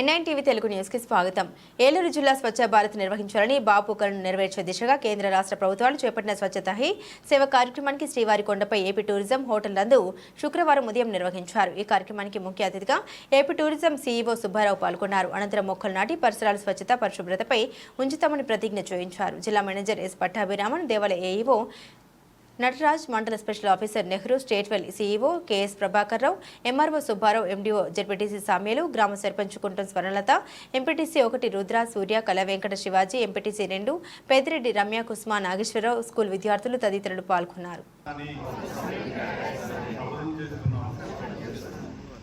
NIN TV Telugu న్యూస్కి స్వాగతం. ఏలూరు జిల్లా స్వచ్ఛ భారత్ నిర్వహించాలని బాపు కలను నెరవేర్చే దిశగా కేంద్ర రాష్ట్ర ప్రభుత్వాలు చేపట్టిన స్వచ్ఛత హీ సేవ కార్యక్రమానికి శ్రీవారి కొండపై ఏపీ టూరిజం హోటల్ నందు శుక్రవారం ఉదయం నిర్వహించారు. ఈ కార్యక్రమానికి ముఖ్య అతిథిగా ఏపీ టూరిజం సీఈఓ సుబ్బారావు పాల్గొన్నారు. అనంతరం మొక్కలు నాటి పరిసరాల స్వచ్ఛత పరిశుభ్రతపై ఉంచుతామని ప్రతిజ్ఞ చేయించారు. జిల్లా మేనేజర్ ఎస్ పట్టాభిరామన్ దేవాలయ ఏఈఓ నటరాజ్ మండల special officer Nehru state well CEO KS Prabhakar Rao MRO Subbarao MDO ZPTC సామ్యలు గ్రామ సర్పంచ్ కుంటం స్వర్ణలత ఎంపీటీసీ ఒకటి రుద్ర సూర్య కళ వెంకట శివాజీ ఎంపీటీసీ రెండు పెద్దిరెడ్డి రమ్య కుస్మా నాగేశ్వరరావు స్కూల్ విద్యార్థులు తదితరులు పాల్గొన్నారు అని శపథం చేసుకున్నాం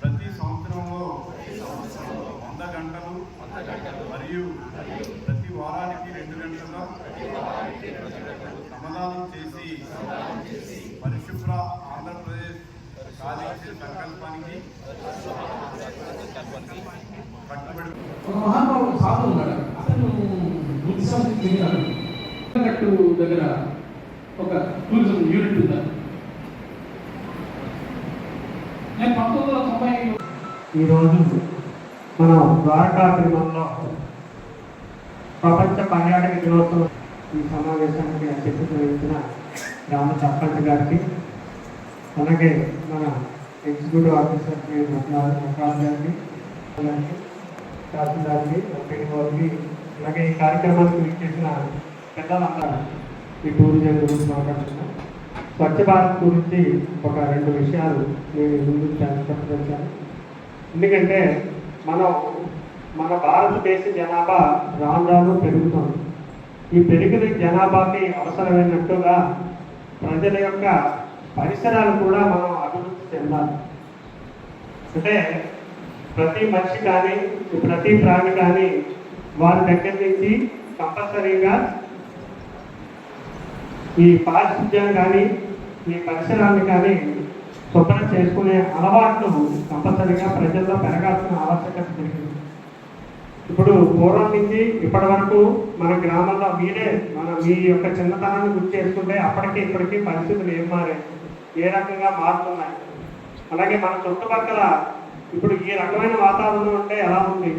ప్రతి సంవత్సరంలో వంద గంటలు మరియు ప్రతి వారానికి రెండు శ్రమదానం చేసి పరిశుభ్ర ఆంధ్రప్రదేశ్ సాధించే సంకల్పానికి కట్టుబడి ఒక మహానుభావుడు సాధు ఉన్నాడు. అతను బుద్ధిసం చెందినాడు కట్టు దగ్గర ఒక టూరిజం యూనిట్ ఉందా? నేను పంతొమ్మిది వందల తొంభై ఈరోజు మనం ద్వారకా తిరుమలలో ప్రపంచ పర్యాటక దినోత్సవం ఈ సమావేశానికి అధ్యక్షత వహించిన రామ సర్పంచ్ గారికి అలాగే మన ఎగ్జిక్యూటివ్ ఆఫీసర్ శ్రీ గారికి గారికి తహసీల్దార్కి ఎంపీ గారికి అలాగే ఈ కార్యక్రమానికి విచ్చేసిన పెద్దలందరూ ఈ టూరిజం గురించి మాట్లాడుతున్నాం. స్వచ్ఛ భారత్ గురించి ఒక రెండు విషయాలు నేను ముందు చెప్పదలిచాను. ఎందుకంటే మనం మన భారతదేశ జనాభా రాను రాను పెరుగుతుంది. ఈ పెరిగిన జనాభాకి అవసరమైనట్టుగా ప్రజల యొక్క పరిసరాలు కూడా మనం అభివృద్ధి చెందాలి. అంటే ప్రతి మనిషి కానీ ప్రతి ప్రాణి కానీ వారి దగ్గర నుంచి కంపల్సరీగా ఈ పారిశుద్ధ్యాన్ని కానీ ఈ పరిసరాన్ని కానీ శుభ్రం చేసుకునే అలవాట్లు కంపల్సరీగా ప్రజల్లో పెరగాల్సిన ఆవశ్యకత జరిగింది. ఇప్పుడు పూర్వం నుంచి ఇప్పటి వరకు మన గ్రామంలో మీరే మన మీ యొక్క చిన్నతనాన్ని గుర్తు చేసుకుంటే అప్పటికి ఇప్పటికీ పరిస్థితులు ఏం మారాయి? ఏ రకంగా మారుతున్నాయి? అలాగే మన చుట్టుపక్కల ఇప్పుడు ఈ రకమైన వాతావరణం ఉంటే ఎలా ఉంది?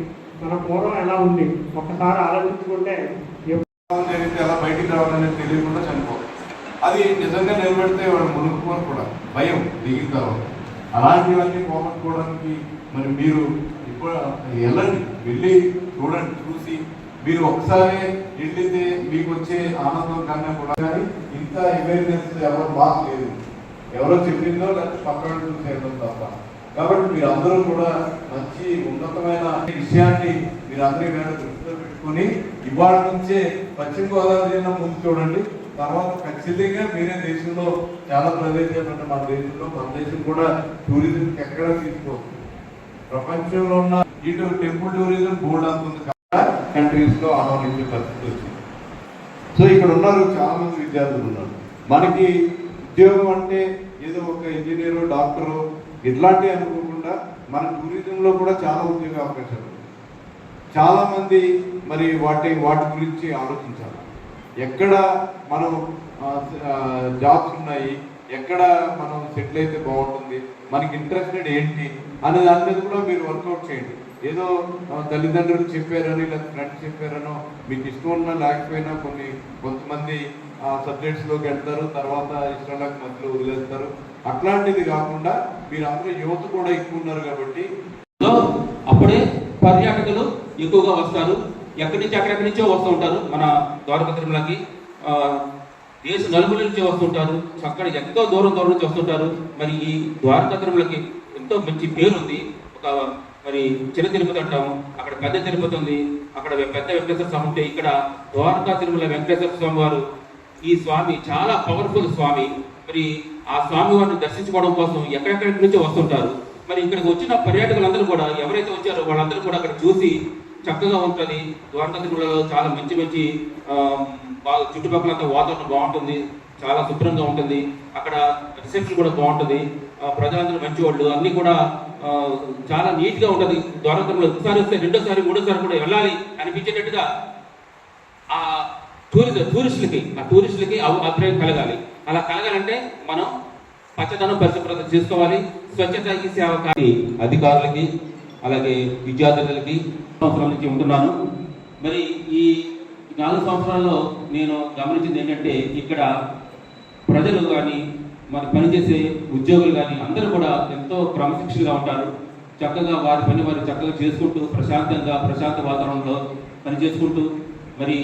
మన పూర్వం ఎలా ఉంది? ఒక్కసారి ఆలోచించుకుంటే జరిగితే ఎలా బయటికి రావాలనేది తెలియకుండా చనిపోవాలి. అది నిజంగా నిలబెడితే వాడు మునుక్కుని కూడా. భయం దిగిన తర్వాత. అలాంటివన్నీ పోగొట్టుకోవడానికి మరి మీరు వెళ్ళండి. వెళ్ళి చూడండి చూసి మీరు ఒకసారి వెళ్ళితే మీకు వచ్చే ఆనందం కన్నా కూడా కానీ ఇంత అవేర్నెస్ ఎవరు మాకు లేదు. ఎవరో చెప్పిందో లేకపోతే పక్కన చేయడం తప్ప. కాబట్టి మీరు అందరూ కూడా మంచి ఉన్నతమైన విషయాన్ని మీరు అందరి మీద దృష్టిలో పెట్టుకొని ఇవాళ నుంచే పశ్చిమ గోదావరి జిల్లా ముందు చూడండి. తర్వాత ఖచ్చితంగా మీరే దేశంలో చాలా ప్రదేశాలు మన దేశంలో మన దేశం కూడా టూరిజం ఎక్కడ తీసుకోవచ్చు ప్రపంచంలో ఉన్న ఇటు టెంపుల్ టూరిజం బోర్డు అంతుంది కంట్రీస్లో ఆహ్వానించే పరిస్థితి వచ్చింది. సో ఇక్కడ ఉన్నారు చాలా మంది విద్యార్థులు ఉన్నారు. మనకి ఉద్యోగం అంటే ఏదో ఒక ఇంజనీరు డాక్టరు ఇట్లాంటివి అనుకోకుండా మన టూరిజంలో కూడా చాలా ఉద్యోగ అవకాశాలు చాలా మంది మరి వాటి వాటి గురించి ఆలోచించాలి. ఎక్కడ మనం జాబ్స్ ఉన్నాయి ఎక్కడ మనం సెటిల్ అయితే బాగుంటుంది? మనకి ఇంట్రెస్టెడ్ ఏంటి? అనే దాని మీద కూడా మీరు వర్కౌట్ చేయండి. ఏదో తల్లిదండ్రులు చెప్పారని లేదా ఫ్రెండ్స్ చెప్పారనో మీకు ఇష్టం ఉన్నా లేకపోయినా కొన్ని కొంతమంది ఆ సబ్జెక్ట్స్లోకి వెళ్తారు తర్వాత ఇష్టాలకు మధ్యలో వదిలేస్తారు. అట్లాంటిది కాకుండా మీరు అందరూ యువత కూడా ఎక్కువ ఉన్నారు కాబట్టి. అప్పుడే పర్యాటకులు ఎక్కువగా వస్తారు. ఎక్కడి నుంచి ఎక్కడెక్కడి నుంచో వస్తూ ఉంటారు మన ద్వారకా తిరుమలకి. దేశ నలుగుల నుంచి వస్తుంటారు. చక్కటి ఎంతో దూరం దూరం నుంచి వస్తుంటారు. మరి ఈ ద్వారకా తిరుమలకి ఎంతో మంచి పేరుంది. ఒక మరి చిన్న తిరుపతి అంటాము. అక్కడ పెద్ద తిరుపతి ఉంది. అక్కడ పెద్ద వెంకటేశ్వర స్వామి ఉంటే ఇక్కడ ద్వారకా తిరుమల వెంకటేశ్వర స్వామి వారు ఈ స్వామి చాలా పవర్ఫుల్ స్వామి. మరి ఆ స్వామి వారిని దర్శించుకోవడం కోసం ఎక్కడెక్కడి నుంచి వస్తుంటారు. మరి ఇక్కడికి వచ్చిన పర్యాటకులందరూ కూడా ఎవరైతే వచ్చారో వాళ్ళందరూ కూడా అక్కడ చూసి చక్కగా ఉంటుంది. ద్వారకా తిరుమలలో చాలా మంచి మంచి బాగా బాగా చుట్టుపక్కలంతా వాతావరణం బాగుంటుంది చాలా శుభ్రంగా ఉంటుంది. అక్కడ రిసెప్షన్ కూడా బాగుంటుంది. ఆ, ప్రజలందరూ మంచి వాళ్ళు అన్ని కూడా చాలా నీట్గా ఉంటుంది. ద్వారకా ఒకసారి వస్తే రెండోసారి మూడోసారి కూడా వెళ్ళాలి అనిపించేటట్టుగా ఆ టూరిజం టూరిస్టులకి ఆ టూరిస్టులకి అభిప్రాయం కలగాలి. అలా కలగాలంటే మనం పచ్చదనం పరిశుభ్రత చేసుకోవాలి. స్వచ్ఛత ఈ సేవ కానీ అధికారులకి అలాగే విద్యార్థులకి సంవత్సరాల నుంచి ఉంటున్నాను. మరి ఈ నాలుగు సంవత్సరాల్లో నేను గమనించింది ఏంటంటే ఇక్కడ ప్రజలు కానీ మరి పనిచేసే ఉద్యోగులు కానీ అందరూ కూడా ఎంతో క్రమశిక్షణగా ఉంటారు. చక్కగా వారి పని వారు చక్కగా చేసుకుంటూ ప్రశాంతంగా ప్రశాంత వాతావరణంలో పని చేసుకుంటూ మరి